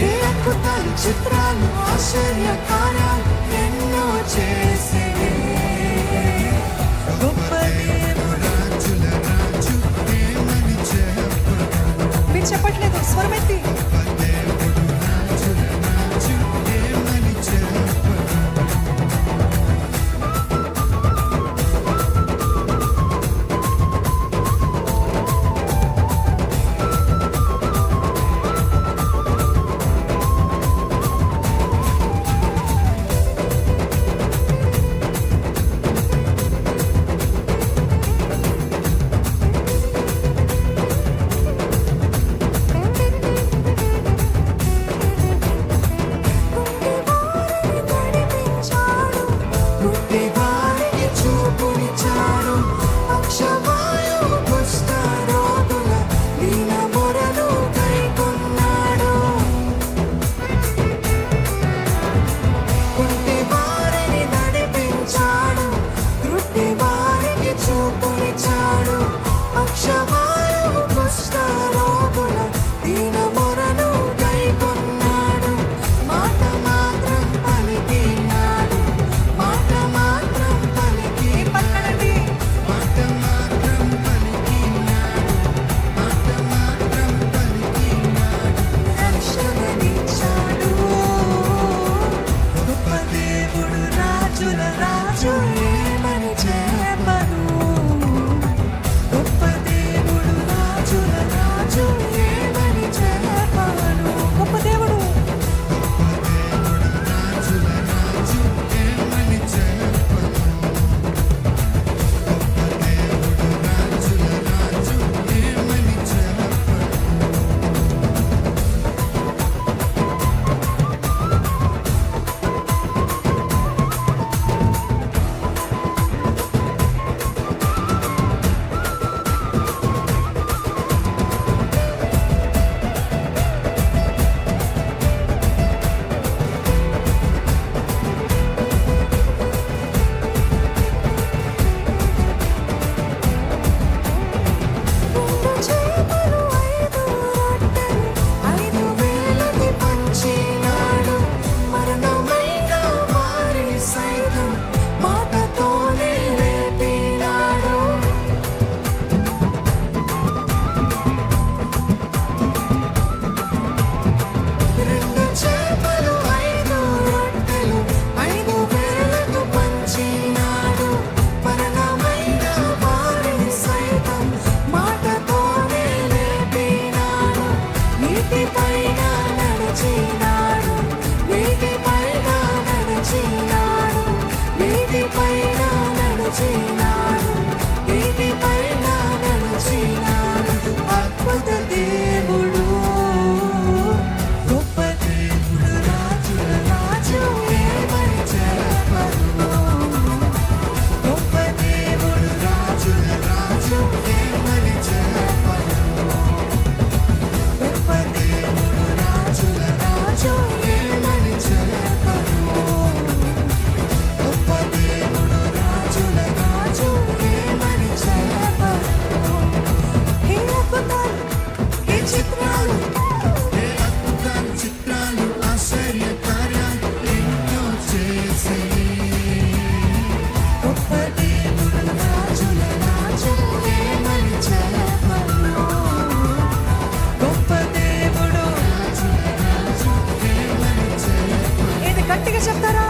ఏ అద్భుతాలు చిత్రాలు ఆశ్చర్య కార్యాలు ఎన్నో చేసి team. గట్టిగా చెప్తారా?